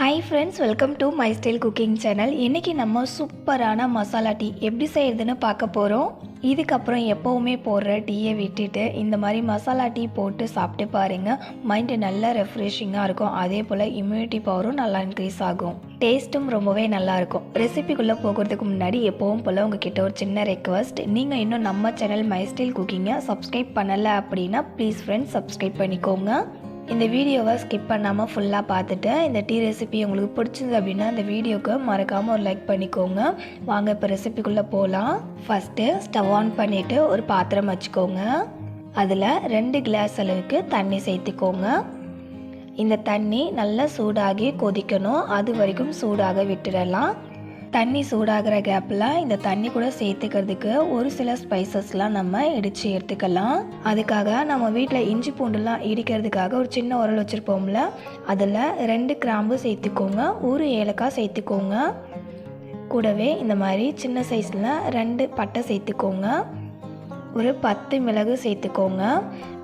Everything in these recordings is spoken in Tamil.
Hi friends welcome to my style cooking channel இன்றைக்கி நம்ம சூப்பரான மசாலா டீ எப்படி செய்கிறதுன்னு பார்க்க போகிறோம் இதுக்கப்புறம் எப்போவுமே போடுற டீயை விட்டுட்டு இந்த மாதிரி மசாலா டீ போட்டு சாப்பிட்டு பாருங்கள் மைண்டு நல்லா ரெஃப்ரெஷிங்காக இருக்கும். அதே போல் இம்யூனிட்டி பவரும் நல்லா இன்க்ரீஸ் ஆகும். டேஸ்ட்டும் ரொம்பவே நல்லாயிருக்கும் ரெசிபிக்குள்ளே போகிறதுக்கு முன்னாடி எப்போவும் போல் உங்ககிட்ட ஒரு சின்ன ரெக்வஸ்ட் நீங்கள் இன்னும் நம்ம சேனல் மை ஸ்டைல் குக்கிங்கை சப்ஸ்கிரைப் பண்ணலை அப்படின்னா ப்ளீஸ் ஃப்ரெண்ட்ஸ் சப்ஸ்கிரைப் பண்ணிக்கோங்க. இந்த வீடியோவை ஸ்கிப் பண்ணாமல் ஃபுல்லாக பார்த்துட்டு இந்த டீ ரெசிபி உங்களுக்கு பிடிச்சிருந்தது அப்படின்னா இந்த வீடியோக்கு மறக்காமல் ஒரு லைக் பண்ணிக்கோங்க. வாங்க இப்போ ரெசிபிக்குள்ளே போகலாம் ஃபஸ்ட்டு ஸ்டவ் ஆன் பண்ணிவிட்டு ஒரு பாத்திரம் வச்சுக்கோங்க. அதில் ரெண்டு கிளாஸ் அளவுக்கு தண்ணி சேர்த்துக்கோங்க. இந்த தண்ணி நல்லா சூடாகி கொதிக்கணும். அது வரைக்கும் சூடாக விட்டுடலாம். தண்ணி சூடாகிற கேப்பில் இந்த தண்ணி கூட சேர்த்துக்கிறதுக்கு ஒரு சில ஸ்பைசஸ்லாம் நம்ம இடித்து எடுத்துக்கலாம். அதுக்காக நம்ம வீட்டில் இஞ்சி பூண்டுலாம் இடிக்கிறதுக்காக ஒரு சின்ன உரல் வச்சுருப்போம்ல அதில் ரெண்டு கிராம்பு சேர்த்துக்கோங்க ஒரு ஏலக்காய் சேர்த்துக்கோங்க. கூடவே இந்த மாதிரி சின்ன சைஸில் ரெண்டு பட்டை சேர்த்துக்கோங்க. ஒரு பத்து மிளகு சேர்த்துக்கோங்க.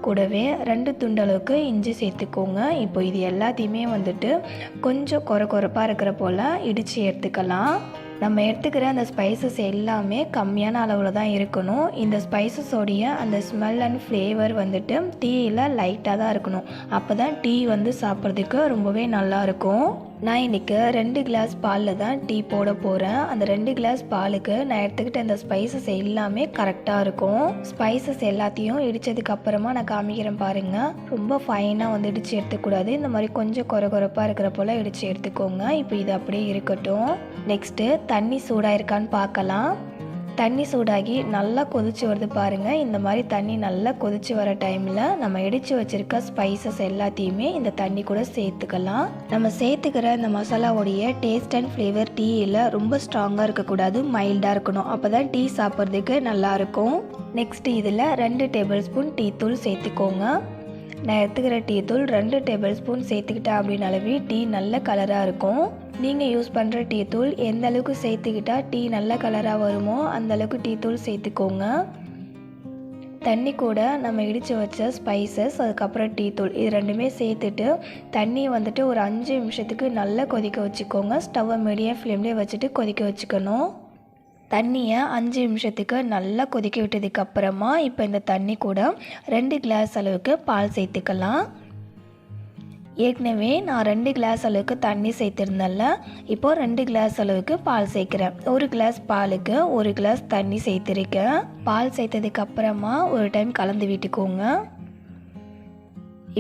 கூடவே ரெண்டு துண்டளவுக்கு இஞ்சி சேர்த்துக்கோங்க. இப்போ இது எல்லாத்தையுமே வந்துட்டு கொஞ்சம் குறை குறைப்பாக இருக்கிற போல் இடித்து எடுத்துக்கலாம். நம்ம எடுத்துக்கிற அந்த ஸ்பைசஸ் எல்லாமே கம்மியான அளவில் தான் இருக்கணும். இந்த ஸ்பைசஸோடைய அந்த ஸ்மெல் அண்ட் ஃப்ளேவர் வந்துட்டு டீயில் லைட்டாக தான் இருக்கணும். அப்போ தான் டீ வந்து சாப்பிட்றதுக்கு ரொம்பவே நல்லாயிருக்கும் நான் இன்றைக்கி ரெண்டு கிளாஸ் பாலில் தான் டீ போட போகிறேன் அந்த ரெண்டு கிளாஸ் பாலுக்கு நான் எடுத்துக்கிட்ட இந்த ஸ்பைசஸ் எல்லாமே கரெக்டாக இருக்கும். ஸ்பைசஸ் எல்லாத்தையும் இடித்ததுக்கப்புறமா நான் காமிக்கிறேன் பாருங்கள் ரொம்ப ஃபைனாக வந்து இடித்து எடுத்துக்கூடாது. இந்த மாதிரி கொஞ்சம் குறை குறைப்பாக இருக்கிற போல் இடித்து எடுத்துக்கோங்க. இப்போ இது அப்படியே இருக்கட்டும். நெக்ஸ்ட்டு தண்ணி சூடாக இருக்கான்னு பார்க்கலாம். தண்ணி சூடாகி நல்லா கொதிச்சு வருது பாருங்கள் இந்த மாதிரி தண்ணி நல்லா கொதிச்சு வர டைமில் நம்ம இடித்து வச்சுருக்க ஸ்பைசஸ் எல்லாத்தையுமே இந்த தண்ணி கூட சேர்த்துக்கலாம். நம்ம சேர்த்துக்கிற இந்த மசாலாவுடைய டேஸ்ட் அண்ட் ஃப்ளேவர் டீயில் ரொம்ப ஸ்ட்ராங்காக இருக்கக்கூடாது மைல்டாக இருக்கணும். அப்போ தான் டீ சாப்பிட்றதுக்கு நல்லாயிருக்கும் நெக்ஸ்ட் இதில் ரெண்டு டேபிள் ஸ்பூன் டீ தூள் சேர்த்துக்கோங்க. நான் எடுத்துக்கிற டீ தூள் ரெண்டு டேபிள் ஸ்பூன் சேர்த்துக்கிட்டேன் அப்படின்னாலவே டீ நல்ல கலராக இருக்கும். நீங்கள் யூஸ் பண்ணுற டீ தூள் எந்த அளவுக்கு சேர்த்துக்கிட்டால் டீ நல்ல கலராக வருமோ அந்த அளவுக்கு டீ தூள் சேர்த்துக்கோங்க. தண்ணி கூட நம்ம இடித்து வச்ச ஸ்பைசஸ் அதுக்கப்புறம் டீ தூள் இது ரெண்டுமே சேர்த்துட்டு தண்ணியை வந்துட்டு ஒரு அஞ்சு நிமிஷத்துக்கு நல்லா கொதிக்க வச்சுக்கோங்க. ஸ்டவ்வை மீடியம் ஃப்ளேம்லேயே வச்சுட்டு கொதிக்க வச்சுக்கணும். தண்ணியை அஞ்சு நிமிஷத்துக்கு நல்லா கொதிக்க விட்டதுக்கப்புறமா இப்போ இந்த தண்ணி கூட ரெண்டு கிளாஸ் அளவுக்கு பால் சேர்த்துக்கலாம். ஏற்கனவே நான் ரெண்டு கிளாஸ் அளவுக்கு தண்ணி சேர்த்துருந்தேன்ல இப்போது ரெண்டு கிளாஸ் அளவுக்கு பால் சேர்க்குறேன். ஒரு கிளாஸ் பாலுக்கு ஒரு கிளாஸ் தண்ணி சேர்த்துருக்கேன். பால் சேர்த்ததுக்கப்புறமா ஒரு டைம் கலந்து விட்டுக்கோங்க.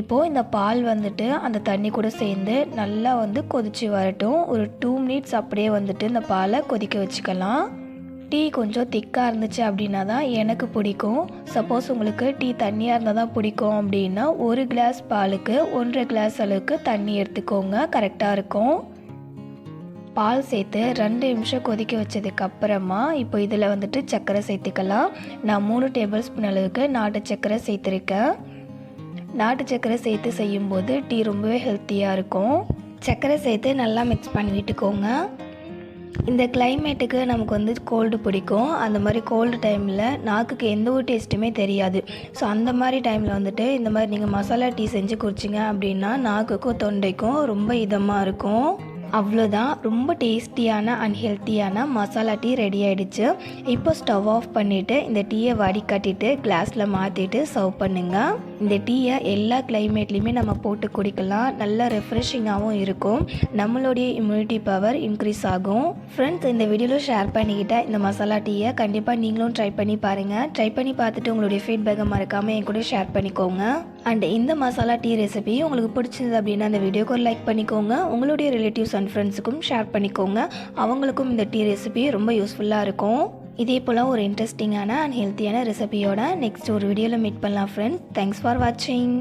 இப்போது இந்த பால் வந்துட்டு அந்த தண்ணி கூட சேர்ந்து நல்லா வந்து கொதிச்சு வரட்டும். ஒரு டூ மினிட்ஸ் அப்படியே வந்துட்டு இந்த பாலை கொதிக்க வச்சுக்கலாம். டீ கொஞ்சம் திக்காக இருந்துச்சு அப்படின்னா தான் எனக்கு பிடிக்கும். சப்போஸ் உங்களுக்கு டீ தண்ணியாக இருந்தால் தான் பிடிக்கும் அப்படின்னா ஒரு கிளாஸ் பாலுக்கு ஒன்றரை கிளாஸ் அளவுக்கு தண்ணி எடுத்துக்கோங்க. கரெக்டாக இருக்கும். பால் சேர்த்து ரெண்டு நிமிஷம் கொதிக்க வச்சதுக்கப்புறமா இப்போ இதில் வந்துட்டு சர்க்கரை சேர்த்துக்கலாம். நான் மூணு டேபிள் ஸ்பூன் அளவுக்கு நாட்டு சர்க்கரை சேர்த்துருக்கேன். நாட்டு சர்க்கரை சேர்த்து செய்யும்போது டீ ரொம்பவே ஹெல்த்தியாக இருக்கும். சர்க்கரை சேர்த்து நல்லா மிக்ஸ் பண்ணி விட்டுக்கோங்க. இந்த கிளைமேட்டுக்கு நமக்கு வந்து கோல்டு பிடிக்கும். அந்த மாதிரி கோல்டு டைமில் நாக்குக்கு எந்த ஒரு டேஸ்ட்டுமே தெரியாது. ஸோ அந்த மாதிரி டைமில் வந்துட்டு இந்த மாதிரி நீங்கள் மசாலா டீ செஞ்சு குடிச்சிங்க அப்படின்னா நாக்குக்கும் தொண்டைக்கும் ரொம்ப இதமாக இருக்கும். அவ்வளோதான் ரொம்ப டேஸ்டியான அண்ட் ஹெல்த்தியான மசாலா டீ ரெடி ஆகிடுச்சு இப்போ ஸ்டவ் ஆஃப் பண்ணிவிட்டு இந்த டீயை வடிகட்டிட்டு கிளாஸில் மாற்றிட்டு சர்வ் பண்ணுங்கள் இந்த டீயை எல்லா கிளைமேட்லேயுமே நம்ம போட்டு குடிக்கலாம். நல்லா ரெஃப்ரெஷிங்காகவும் இருக்கும். நம்மளுடைய இம்யூனிட்டி பவர் இன்க்ரீஸ் ஆகும். ஃப்ரெண்ட்ஸ் இந்த வீடியோவில் ஷேர் பண்ணிக்கிட்ட இந்த மசாலா டீயை கண்டிப்பாக நீங்களும் ட்ரை பண்ணி பாருங்கள் ட்ரை பண்ணி பார்த்துட்டு உங்களுடைய ஃபீட்பேக்கை மறக்காமல் என் கூட ஷேர் பண்ணிக்கோங்க. அண்ட் இந்த மசாலா டீ ரெசிபி உங்களுக்கு பிடிச்சிருந்தது அப்படின்னா அந்த வீடியோக்கு ஒரு லைக் பண்ணிக்கோங்க. உங்களுடைய ரிலேட்டிவ்ஸ் அண்ட் ஃப்ரெண்ட்ஸுக்கும் ஷேர் பண்ணிக்கோங்க. அவங்களுக்கும் இந்த டீ ரெசிபி ரொம்ப யூஸ்ஃபுல்லாக இருக்கும். இதே போல் ஒரு இன்ட்ரெஸ்டிங்கான அண்ட் ஹெல்த்தியான ரெசிபியோட நெக்ஸ்ட் ஒரு வீடியோவில் மீட் பண்ணலாம் ஃப்ரெண்ட்ஸ் தேங்க்ஸ் ஃபார் வாட்சிங்